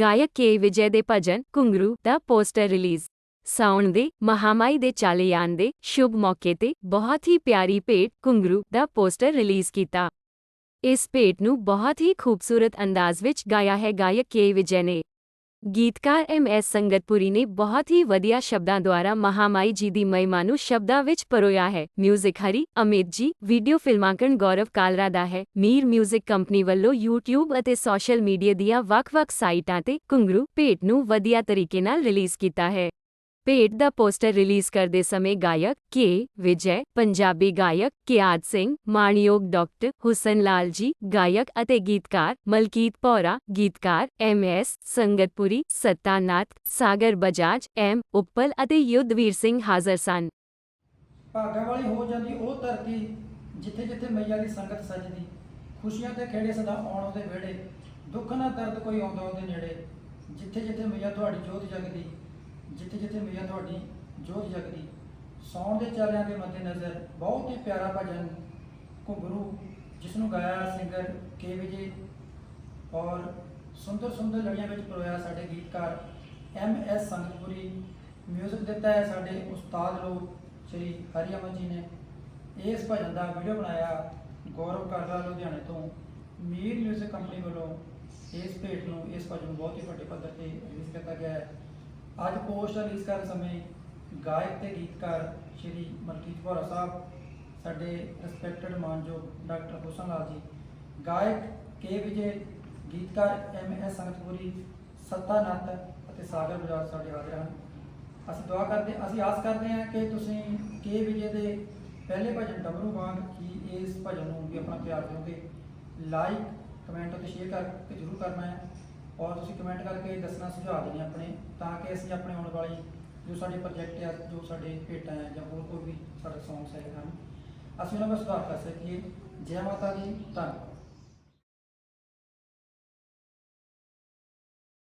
ਗਾਇਕ ਕੇ ਵਿਜੇ ਦੇ ਭਜਨ ਕੁੰਗਰੂ ਦਾ ਪੋਸਟਰ ਰਿਲੀਜ਼। ਸਾਉਣ ਦੇ, ਮਹਾਮਾਈ ਦੇ ਚਾਲਿਆਨ ਦੇ ਸ਼ੁਭ ਮੌਕੇ ਤੇ ਬਹੁਤ ਹੀ ਪਿਆਰੀ ਭੇਟ ਕੁੰਗਰੂ ਦਾ ਪੋਸਟਰ ਰਿਲੀਜ਼ ਕੀਤਾ। ਇਸ ਭੇਟ ਨੂੰ ਬਹੁਤ ਹੀ ਖੂਬਸੂਰਤ ਅੰਦਾਜ਼ ਵਿੱਚ ਗਾਇਆ ਹੈ ਗਾਇਕ ਕੇ ਵਿਜੇ ਨੇ। ਗੀਤਕਾਰ ਐਮ ਐਸ ਸੰਗਤਪੁਰੀ ਨੇ ਬਹੁਤ ਹੀ ਵਧੀਆ ਸ਼ਬਦਾਂ ਦੁਆਰਾ ਮਹਾਮਾਈ ਜੀ ਦੀ ਮਹਿਮਾ ਨੂੰ ਸ਼ਬਦਾਂ ਵਿੱਚ ਪਰੋਇਆ ਹੈ। ਮਿਊਜ਼ਿਕ ਹਰੀ, ਅਮਿਤ ਜੀ ਵੀਡੀਓ ਫਿਲਮਾਂਕਣ ਗੌਰਵ ਕਾਲਰਾ ਦਾ ਹੈ। ਮੀਰ ਮਿਊਜ਼ਿਕ ਕੰਪਨੀ ਵੱਲੋਂ YouTube ਅਤੇ ਸੋਸ਼ਲ ਮੀਡੀਆ ਦੀਆਂ ਵੱਖ-ਵੱਖ ਸਾਈਟਾਂ ਤੇ ਕੁੰਗਰੂ ਭੇਟ ਨੂੰ ਵਧੀਆ ਤਰੀਕੇ ਨਾਲ ਰਿਲੀਜ਼ ਕੀਤਾ ਹੈ। ਭੇਟ ਦਾ ਪੋਸਟਰ ਰਿਲੀਜ਼ ਕਰਦੇ ਸਮੇਂ ਗਾਇਕ ਕੇ. ਵਿਜੈ, ਪੰਜਾਬੀ ਗਾਇਕ ਕਿਆਦ ਸਿੰਘ, ਮਾਣਯੋਗ ਡਾਕਟਰ ਹੁਸਨ ਲਾਲ ਜੀ, ਗਾਇਕ ਅਤੇ ਗੀਤਕਾਰ ਮਲਕੀਤ ਪੌਰਾ, ਗੀਤਕਾਰ M. S. Sangatpuri, Sattanath, Sagar Bajaj, M. Uppal ਅਤੇ ਯੁੱਧਵੀਰ ਸਿੰਘ ਹਾਜ਼ਰ ਸਨ। ਭਾਗਾਂ ਵਾਲੀ ਹੋ ਜਾਂਦੀ ਉਹ ਧਰਤੀ ਜਿੱਥੇ ਜਿੱਥੇ ਮਈਆ ਦੀ ਸੰਗਤ ਸਜਦੀ। ਖੁਸ਼ੀਆਂ ਤੇ ਖੇੜੇ ਸਦਾ ਆਉਣ ਉਹਦੇ ਵਿਹੜੇ, ਦੁੱਖ ਨਾ ਦਰਦ ਕੋਈ ਆਉਂਦਾ ਉਹਦੇ ਨੇੜੇ। ਜਿੱਥੇ ਜਿੱਥੇ ਮਈਆ ਤੁਹਾਡੀ ਜੋਤ ਜਗਦੀ ਜਿੱਥੇ ਜਿੱਥੇ ਮਈਆ ਤੁਹਾਡੀ ਜੋਤ ਜਗਦੀ, ਸੌਣ ਦੇ ਚਾਲਿਆਂ ਦੇ ਮੱਦੇ ਨਜ਼ਰ ਬਹੁਤ ਹੀ ਪਿਆਰਾ ਭਜਨ ਘੁੰਗਰੂ ਜਿਸ ਨੂੰ ਗਾਇਆ ਸਿੰਗਰ ਕੇ ਵਿਜੇ ਔਰ ਸੁੰਦਰ ਸੁੰਦਰ ਲੜੀਆਂ ਵਿੱਚ ਪਰੋਇਆ ਸਾਡੇ ਗੀਤਕਾਰ ਐਮ ਐਸ ਸੰਗਤਪੁਰੀ। ਮਿਊਜ਼ਿਕ ਦਿੱਤਾ ਹੈ ਸਾਡੇ ਉਸਤਾਦ ਲੋਕ, ਸ਼੍ਰੀ ਹਰੀਅਮਨ ਜੀ ਨੇ। ਇਸ ਭਜਨ ਦਾ ਵੀਡੀਓ ਬਣਾਇਆ ਗੌਰਵ ਕਰਦਾ ਲੁਧਿਆਣੇ ਤੋਂ। ਮੀਰ ਮਿਊਜ਼ਿਕ ਕੰਪਨੀ ਵੱਲੋਂ ਇਸ ਭੇਟ ਨੂੰ ਇਸ ਭਜਨ ਨੂੰ ਬਹੁਤ ਹੀ ਵੱਡੇ ਪੱਧਰ ਤੇ ਰਿਲੀਜ਼ ਕੀਤਾ ਗਿਆ ਹੈ। ਅੱਜ ਪੋਸਟ ਰਿਲੀਜ਼ ਕਰਨ ਸਮੇਂ ਗਾਇਕ ਤੇ ਗੀਤਕਾਰ ਸ਼੍ਰੀ ਮਲਕੀਤ ਭੋਰਾ ਸਾਹਿਬ, ਸਾਡੇ ਰਿਸਪੈਕਟਡ ਮਾਨਯੋਗ ਡਾਕਟਰ ਹੁਸਨ ਲਾਲ ਜੀ, ਗਾਇਕ ਕੇ ਵਿਜੇ, ਗੀਤਕਾਰ ਐਮ ਐਸ ਸੰਗਤਪੁਰੀ ਸੱਤਾਨੰਦ ਅਤੇ ਸਾਗਰ ਬਜਾਜ ਸਾਡੇ ਹਾਜ਼ਰ ਹਨ। ਅਸੀਂ ਦੁਆ ਕਰਦੇ, ਅਸੀਂ ਆਸ ਕਰਦੇ ਹਾਂ ਕਿ ਤੁਸੀਂ ਕੇ ਵਿਜੇ ਦੇ ਪਹਿਲੇ ਭਜਨ ਡਬਰੂ ਵਾਂਗ ਹੀ ਇਸ ਭਜਨ ਨੂੰ ਵੀ ਆਪਣਾ ਪਿਆਰ ਦਿਓਗੇ ਲਾਈਕ ਕਮੈਂਟ ਅਤੇ ਸ਼ੇਅਰ ਕਰਕੇ ਜ਼ਰੂਰ ਕਰਨਾ ਹੈ। ਔਰ ਤੁਸੀਂ ਕਮੈਂਟ ਕਰਕੇ ਦੱਸਣਾ, ਸੁਝਾਅ ਦੇਣੇ ਆਪਣੇ, ਤਾਂ ਕਿ ਅਸੀਂ ਆਪਣੇ ਆਉਣ ਵਾਲੇ ਜੋ ਸਾਡੇ ਪ੍ਰੋਜੈਕਟ ਆ, ਜੋ ਸਾਡੇ ਭੇਟਾਂ ਆ ਜਾਂ ਹੋਰ ਕੋਈ ਵੀ ਸਾਡੇ ਸੌਂਗਸ ਹੈਗੇ ਹਨ, ਅਸੀਂ ਉਹਨਾਂ ਵਿੱਚ ਸੁਧਾਰ ਕਰ ਸਕੀਏ। ਜੈ ਮਾਤਾ ਦੀ ਧੰਨਵਾਦ